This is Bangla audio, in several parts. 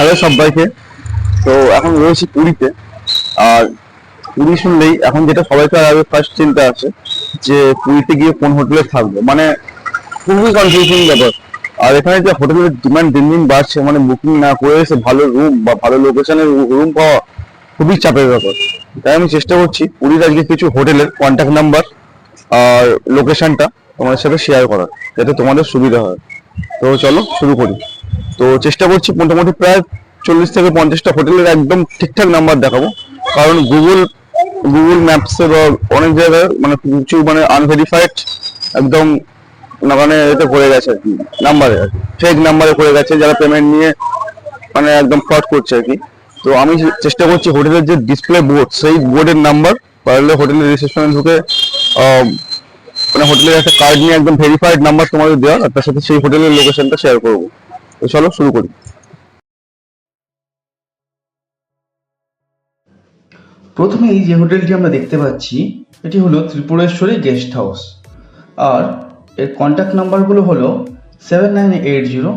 হ্যালো সবাইকে। তো এখন রয়েছি পুরীতে। আর পুরী শুনলেই এখন যেটা সবাইকার আগে ফার্স্ট চিন্তা আছে, যে পুরীতে গিয়ে কোন হোটেলে থাকব। মানে খুবই কনফিউজিং ব্যাপার। আর এখানে যে হোটেলের ডিমান্ড দিন দিন বাড়ছে মানে বুকিং না করে এসে ভালো রুম বা ভালো লোকেশনের রুম পাওয়া খুবই চাপের ব্যাপার। তাই আমি চেষ্টা করছি পুরীর আজকে কিছু হোটেলের কন্ট্যাক্ট নাম্বার আর লোকেশনটা তোমাদের সাথে শেয়ার করার, যাতে তোমাদের সুবিধা হয়। তো চলো শুরু করি। তো চেষ্টা করছি মোটামুটি প্রায় চল্লিশ থেকে পঞ্চাশটা হোটেলের একদম ঠিকঠাক নাম্বার দেখাবো। কারণ গুগল গুগল ম্যাপসে বা অনেক জায়গায় মানে কিছু মানে আনভেরিফাইড একদম মানে এতে করে গেছে আর কি, নাম্বারে আর কি ফেক নাম্বারে করে গেছে, যারা পেমেন্ট নিয়ে মানে একদম ফ্রড করছে আর কি। তো আমি চেষ্টা করছি হোটেলের যে ডিসপ্লে বোর্ড সেই বোর্ডের নাম্বার পারলে হোটেলের রিসেপশনে ঢুকে মানে হোটেলের একটা কার্ড নিয়ে একদম ভেরিফাইড নাম্বার তোমাদের দেওয়া আর তার সাথে সেই হোটেলের লোকেশনটা শেয়ার করব। তো চলো শুরু করি। প্রথমে এই যে হোটেলটি আমরা দেখতে পাচ্ছি, এটি হলো ত্রিপুরেশ্বরী গেস্ট হাউস। আর এর কন্ট্যাক্ট নাম্বারগুলো হলো seven nine eight zero,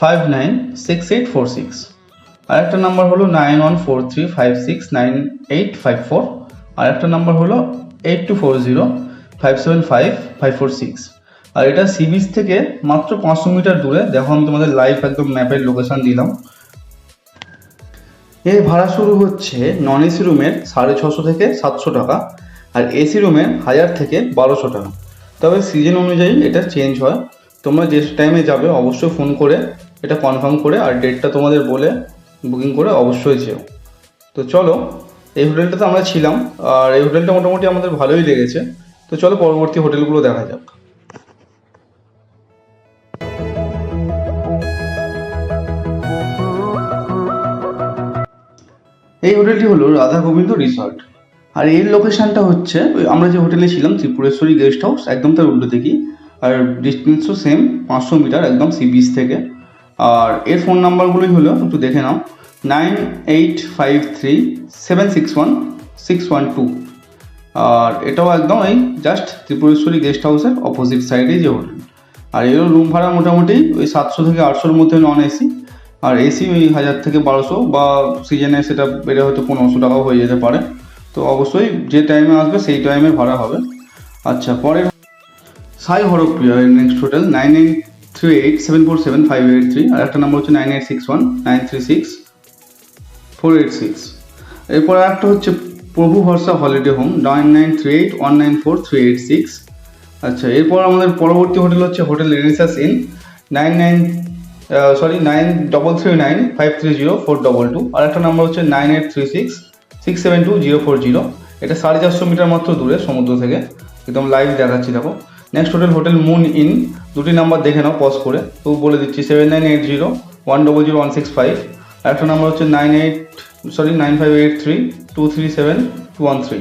five nine six eight four six. আর একটা নাম্বার হলো nine one four three five six nine eight five four. আর একটা নাম্বার হলো eight two four zero, five seven five five four six. আর এটা সি বিচ থেকে মাত্র পাঁচশো মিটার দূরে। দেখো আমি তোমাদের লাইভ একদম ম্যাপের লোকেশান দিলাম। এর ভাড়া শুরু হচ্ছে নন এসি রুমের সাড়ে ছশো থেকে সাতশো টাকা আর এসি রুমের হাজার থেকে বারোশো টাকা। তবে সিজন অনুযায়ী এটা চেঞ্জ হয়। তোমরা যে টাইমে যাবে অবশ্যই ফোন করে এটা কনফার্ম করে আর ডেটটা তোমাদের বলে বুকিং করে অবশ্যই যেও। তো চলো, এই হোটেলটাতে আমরা ছিলাম। আর এই হোটেলটা মোটামুটি আমাদের ভালোই লেগেছে। তো চলো পরবর্তী হোটেলগুলো দেখা যাক। এই হোটেলটি হলো রাধা গোবিন্দ রিসর্ট আর এর লোকেশনটা হচ্ছে, আমরা যে হোটেলে ছিলাম, ত্রিপুরেশ্বরী গেস্ট হাউস একদম তার উল্টো দিকেই। আর ডিস্টেন্সও সেম পাঁচশো মিটার, একদম সি বিচ থেকে। আর এর ফোন নাম্বারগুলোই হলো, একটু দেখে নাও। Nine eight five three seven six one six one two আর এটাও একদম এই জাস্ট ত্রিপুরেশ্বরী গেস্ট হাউসের অপোজিট সাইডেই যে হোটেল আর এরও রুম ভাড়া মোটামুটি ওই সাতশো থেকে আটশোর মধ্যে নন এসি আর এসি ওই হাজার থেকে বারোশো বা সিজনে সেটা বেড়ে হয়তো পনেরোশো টাকাও হয়ে যেতে পারে। তো অবশ্যই যে টাইমে আসবে সেই টাইমে ভাড়া হবে। আচ্ছা পরের Sai Harpriya next hotel nine eight three eight seven four seven five eight three আর একটা নাম্বার হচ্ছে nine eight six one nine three six four eight six এরপর একটা হচ্ছে Prabhu Bharosa holiday home nine nine three eight one nine four three eight six আচ্ছা এরপর আমাদের পরবর্তী হোটেল হচ্ছে hotel renaissance inn nine nine sorry nine double three nine five three zero four double two আর একটা নাম্বার হচ্ছে nine eight three six six seven two zero four zero এটা সাড়ে চারশো মিটার মাত্র দূরে, সমুদ্র থেকে। একদম লাইভ দেখাচ্ছি, দেখো। Next hotel hotel moon inn দুটি নাম্বার দেখে নাও পজ করে। তো বলে দিচ্ছি seven nine eight zero one double zero one six five আর একটা নাম্বার হচ্ছে nine eight sorry nine five eight three two three seven two one three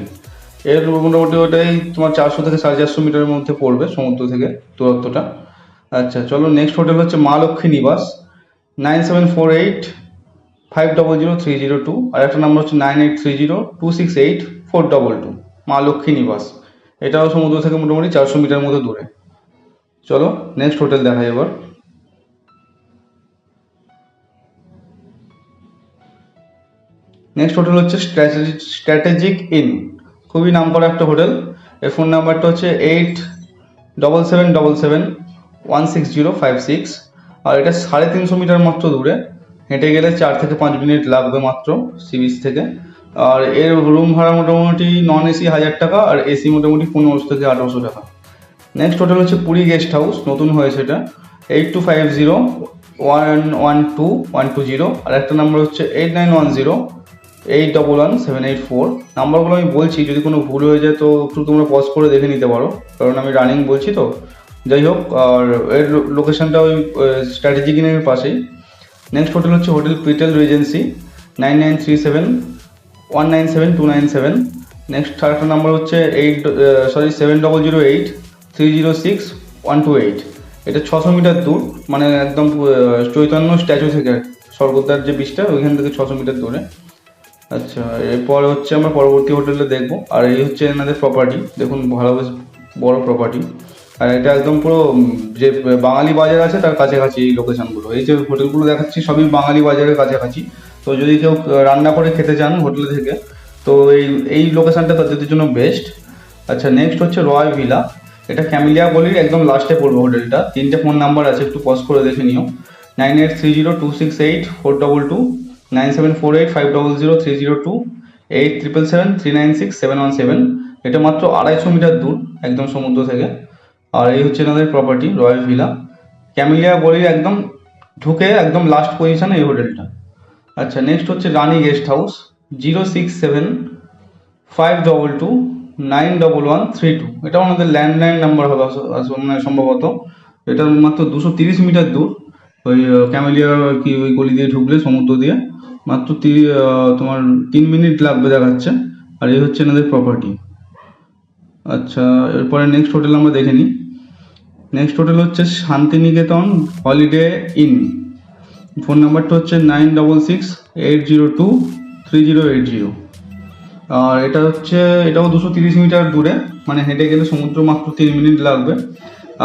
এর মোটামুটি ওটাই তোমার চারশো থেকে সাড়ে চারশো মিটারের মধ্যে পড়বে সমুদ্র থেকে দূরত্বটা। আচ্ছা চলো নেক্সট হোটেল হচ্ছে Maa Lakshmi Niwas nine seven four eight five double zero three zero two আর একটা নাম্বার হচ্ছে nine eight three zero two six eight four double two Maa Lakshmi Niwas. এটাও সমুদ্র থেকে মোটামুটি চারশো মিটার মতো দূরে। চলো নেক্সট হোটেল দেখাই এবার। নেক্সট হোটেল হচ্ছে স্ট্র্যাটেজিক ইন খুবই নাম করা একটা হোটেল এর ফোন নাম্বারটা হচ্ছে eight double seven double seven one six zero five six আর এটা সাড়ে তিনশো মিটার মাত্র দূরে। হেঁটে গেলে চার থেকে পাঁচ মিনিট লাগবে মাত্র সি বিচ থেকে। আর এর রুম ভাড়া মোটামুটি নন এসি হাজার টাকা, আর এসি মোটামুটি পনেরোশো থেকে আঠারোশো টাকা। নেক্সট হোটেল হচ্ছে পুরী গেস্ট হাউস নতুন হয়েছে এটা। Eight two five zero one one two one two zero আর একটা নাম্বার হচ্ছে eight nine one zero eight double one seven eight four নাম্বারগুলো আমি বলছি, যদি কোনো ভুল হয়ে যায় তো একটু তোমরা পজ করে দেখে নিতে পারো। কারণ আমি রানিং বলছি তো। যাই হোক আর এর লোকেশনটা ওই স্ট্র্যাটেজিক ইনের পাশেই। নেক্সট হোটেল হচ্ছে hotel পিটেল regency nine nine three seven one nine seven two nine seven next আরেকটা নাম্বার হচ্ছে eight sorry seven double zero eight three zero six one two eight এটা ছশো মিটার দূর মানে একদম চৈতন্য স্ট্যাচু থেকে স্বর্গদ্বার যে বিচটা ওইখান থেকে ছশো মিটার দূরে। আচ্ছা এরপর হচ্ছে আমরা পরবর্তী হোটেলে দেখব। আর এই হচ্ছে এনাদের প্রপার্টি দেখুন, ভালো বেশ বড় প্রপার্টি আর এটা একদম পুরো যে বাঙালি বাজার আছে তার কাছাকাছি এই লোকেশনগুলো এই যে হোটেলগুলো দেখাচ্ছি সবই বাঙালি বাজারের কাছাকাছি। তো যদি কেউ রান্না করে খেতে চান হোটেল থেকে, তো এই এই লোকেশনটা তাদের জন্য বেস্ট আচ্ছা নেক্সট হচ্ছে রয়্যাল ভিলা এটা ক্যামিলিয়া গলির একদম লাস্টে পড়বে হোটেলটা তিনটে ফোন নাম্বার আছে, একটু পজ করে দেখে নিও। Nine eight three zero two six eight four double two nine seven four eight five double zero three zero two eight triple seven three nine six seven one seven এটা মাত্র আড়াইশো মিটার দূর, একদম সমুদ্র থেকে। আর এই হচ্ছে এনাদের প্রপার্টি রয়্যাল ভিলা ক্যামিলিয়া গলির একদম ঢুকে একদম লাস্ট পজিশন এই হোটেলটা আচ্ছা নেক্সট হচ্ছে Rani guest house zero six seven five double two nine double one three two এটা আমাদের ল্যান্ডলাইন নাম্বার হবে মানে সম্ভবত। এটা মাত্র দুশো তিরিশ মিটার দূর। ওই ক্যামেলিয়া কি ওই গলি দিয়ে ঢুকলে, সমুদ্র দিয়ে। মাত্র তোমার তিন মিনিট লাগবে দেখাচ্ছে। আর এই হচ্ছে এনাদের প্রপার্টি আচ্ছা এরপরে নেক্সট হোটেল আমরা দেখে নিই। নেক্সট হোটেল হচ্ছে শান্তিনিকেতন হলিডে ইন ফোন নাম্বারটা হচ্ছে nine double six eight zero two three zero eight zero আর এটা হচ্ছে, এটাও দুশো তিরিশ মিটার দূরে মানে হেঁটে গেলে সমুদ্র মাত্র তিন মিনিট লাগবে।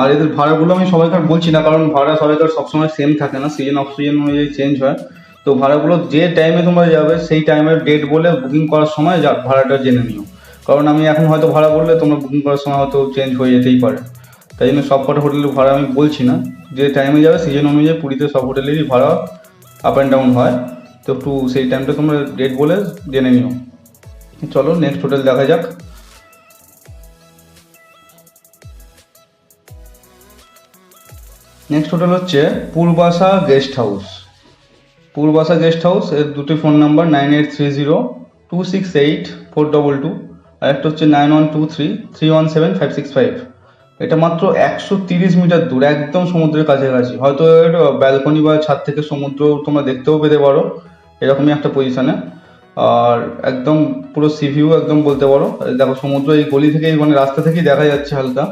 আর এদের ভাড়াগুলো আমি সবাইকার বলছি না, কারণ ভাড়া সবাইকার সবসময় সেম থাকে না সিজন অফ সিজন অনুযায়ী চেঞ্জ হয়। তো ভাড়াগুলো যে টাইমে তোমরা যাবে, সেই টাইমের ডেট বলে বুকিং করার সময় ভাড়াটা জেনে নিও। কারণ আমি এখন হয়তো ভাড়া বললে তোমরা বুকিং করার সময় হয়তো চেঞ্জ হয়ে যেতেই পারে। তাই জন্য সব কটা হোটেলের ভাড়া আমি বলছি না। যে টাইমে যাবে সিজন অনুযায়ী পুরীতে সব হোটেলেরই ভাড়া আপ অ্যান্ড ডাউন হয়। তো একটু সেই টাইমটা তোমরা ডেট বলে জেনে নিও। চলো নেক্সট হোটেল দেখা যাক। নেক্সট হোটেল হচ্ছে Purbasha guest house Purbasha guest house এর দুটি phone number nine eight three zero two six eight four double two আর একটা হচ্ছে nine one two three three one seven five six five এটা মাত্র একশো তিরিশ মিটার দূর, একদম সমুদ্রের কাছাকাছি। হয়তো এর ব্যালকনি বা ছাদ থেকে সমুদ্র তোমরা দেখতেও পেতে পারো, এরকমই একটা পজিশনে আর একদম পুরো সি ভিউ একদম বলতে পারো। দেখো সমুদ্র, এই গলি থেকে মানে রাস্তা থেকেই দেখা যাচ্ছে হালকা।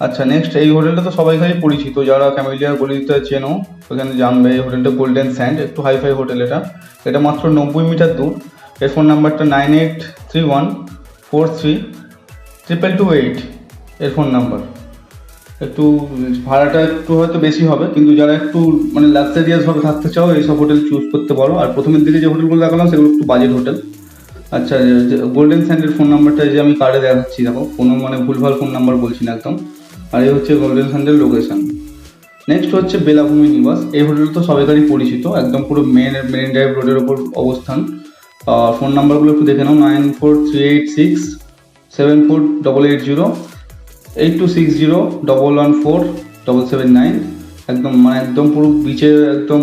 আচ্ছা নেক্সট এই হোটেলটা তো সবাই কাছে পরিচিত, যারা ক্যামেলিয়ার গলিতে চেনো, ওখানে জানবে, এই হোটেলটা গোল্ডেন স্যান্ড একটু হাইফাই হোটেল এটা। এটা মাত্র নব্বই মিটার দূর। এর ফোন নাম্বারটা nine eight three one four three triple two eight এর ফোন নাম্বার একটু, ভাড়াটা একটু হয়তো বেশি হবে, কিন্তু যারা একটু মানে লাক্সারিয়াস ভাবে থাকতে চাও এইসব হোটেল চুজ করতে পারো। আর প্রথমের দিকে যে হোটেলগুলো দেখালাম, সেগুলো একটু বাজেট হোটেল আচ্ছা গোল্ডেন স্যান্ডের ফোন নাম্বারটা যে আমি কার্ডে দেখাচ্ছি, দেখো। কোনো মানে ভুলভাল ফোন নাম্বার বলছি না একদম। আর এই হচ্ছে গোল্ডেন স্যান্ডের লোকেশন নেক্সট হচ্ছে বেলাভূমি নিবাস। এই হোটেল তো সবাইকারই পরিচিত, একদম পুরো মেন মেরিন ড্রাইভ রোডের ওপর অবস্থান। ফোন নাম্বারগুলো একটু দেখে নাও nine four three eight six seven four double eight zero eight two six zero double one four double seven nine একদম মানে একদম পুরো বিচে একদম,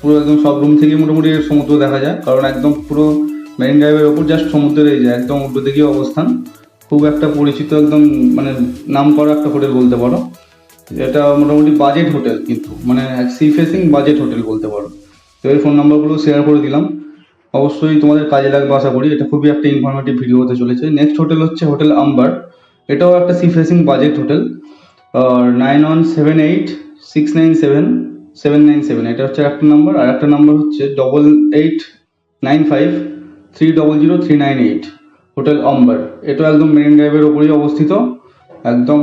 পুরো একদম সব রুম থেকে মোটামুটি সমুদ্র দেখা যায়, কারণ একদম পুরো মেরিন ড্রাইভের ওপর জাস্ট সমুদ্রের এই যায় একদম উল্টো দিকে অবস্থান। খুব একটা পরিচিত একদম মানে নাম করা একটা হোটেল বলতে পারো। এটা মোটামুটি বাজেট হোটেল কিন্তু মানে সি ফেসিং বাজেট হোটেল বলতে পারো। তো এই ফোন নাম্বারগুলো শেয়ার করে দিলাম। অবশ্যই তোমাদের কাজে লাগবে, আশা করি। এটা খুবই একটা ইনফরমেটিভ ভিডিও হতে চলেছে। নেক্সট হোটেল হচ্ছে হোটেল আম্বার এটাও একটা সি ফেসিং বাজেট হোটেল আর nine one seven eight six nine seven seven nine seven এটা হচ্ছে একটা নাম্বার আর একটা নাম্বার হচ্ছে double eight nine five three double zero three nine eight hotel amber এটাও একদম মেরিন ড্রাইভের ওপরেই অবস্থিত। একদম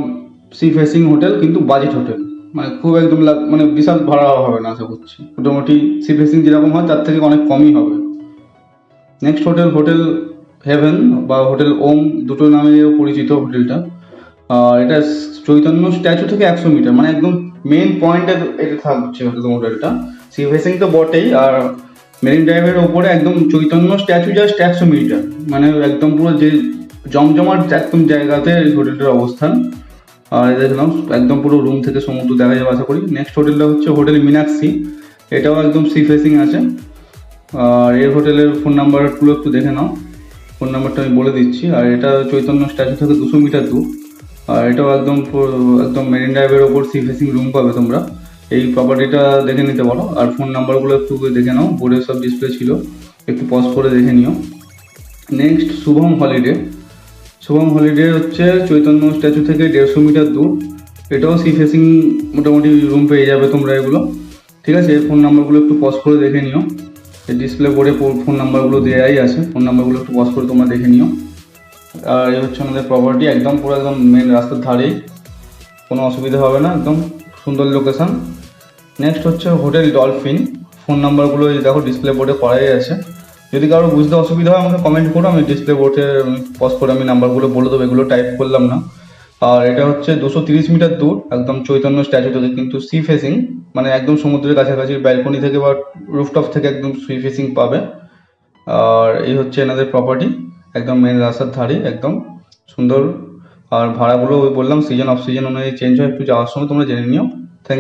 সি ফেসিং হোটেল কিন্তু বাজেট হোটেল মানে খুব একদম মানে বিশাল ভাড়া হবে না, আশা করছি। মোটামুটি সি ফেসিং যেরকম হয়, তার থেকে অনেক কমই হবে। নেক্সট হোটেল হোটেল হেভেন বা হোটেল ওম দুটো নামেও পরিচিত হোটেলটা। এটা চৈতন্য স্ট্যাচু থেকে একশো মিটার মানে একদম মেন পয়েন্টে এটা থাকছে হোটেলটা সি ফেসিং তো বটেই, আর মেরিন ড্রাইভের ওপরে একদম চৈতন্য স্ট্যাচু জাস্ট একশো মিটার মানে একদম পুরো যে জমজমাট একদম জায়গাতে হোটেলটার অবস্থান। আর দেখলাম, একদম পুরো রুম থেকে সমুদ্র দেখা যাবে, আশা করি। নেক্সট হোটেলটা হচ্ছে হোটেল মিনাক্সি এটাও একদম সি ফেসিং আছে। আর এর হোটেলের ফোন নাম্বারগুলো একটু দেখে নাও। ফোন নাম্বারটা আমি বলে দিচ্ছি। আর এটা চৈতন্য স্ট্যাচু থেকে দুশো মিটার দূর। আর এটাও একদম একদম মেরিন ড্রাইভের ওপর সি ফেসিং রুম পাবে তোমরা। এই প্রপার্টিটা দেখে নিতে পারো। আর ফোন নাম্বারগুলো একটু দেখে নাও। বোর্ডে সব ডিসপ্লে ছিল। একটু পজ করে দেখে নিও। Next Shubham holiday Shubham holiday হচ্ছে চৈতন্য স্ট্যাচু থেকে দেড়শো মিটার দূর। এটাও সি ফেসিং মোটামুটি রুম পেয়ে যাবে তোমরা এগুলো। ঠিক আছে? ফোন নাম্বারগুলো একটু পজ করে দেখে নিও। ডিসপ্লে বোর্ডে ফোন নাম্বারগুলো দেওয়াই আছে। ফোন নাম্বারগুলো একটু পজ করে তোমরা দেখে নিও। আর এই হচ্ছে আমাদের প্রপার্টি একদম পুরো একদম মেন রাস্তার ধারেই। কোনো অসুবিধা হবে না, একদম সুন্দর লোকেশান নেক্সট হচ্ছে হোটেল ডলফিন ফোন নাম্বারগুলো এই দেখো ডিসপ্লে বোর্ডে করাই আছে। যদি কারও বুঝতে অসুবিধা হয় আমাকে কমেন্ট করো, আমি ডিসপ্লে বোর্ডে পজ করে আমি নাম্বারগুলো বলে দেবো। এগুলো টাইপ করলাম না। আর এটা হচ্ছে দুশো তিরিশ মিটার দূর, একদম চৈতন্য স্ট্যাচু থেকে কিন্তু সি ফেসিং মানে একদম সমুদ্রের কাছাকাছি ব্যালকনি থেকে বা রুফটপ থেকে একদম সি ফেসিং পাবে। আর এই হচ্ছে এনাদের প্রপার্টি একদম মেন রাস্তার ধারে, একদম সুন্দর। আর ভাড়াগুলো বললাম সিজন অফ সিজন অনুযায়ী চেঞ্জ হয়, একটু যাওয়ার সময় তোমরা জেনে নিও।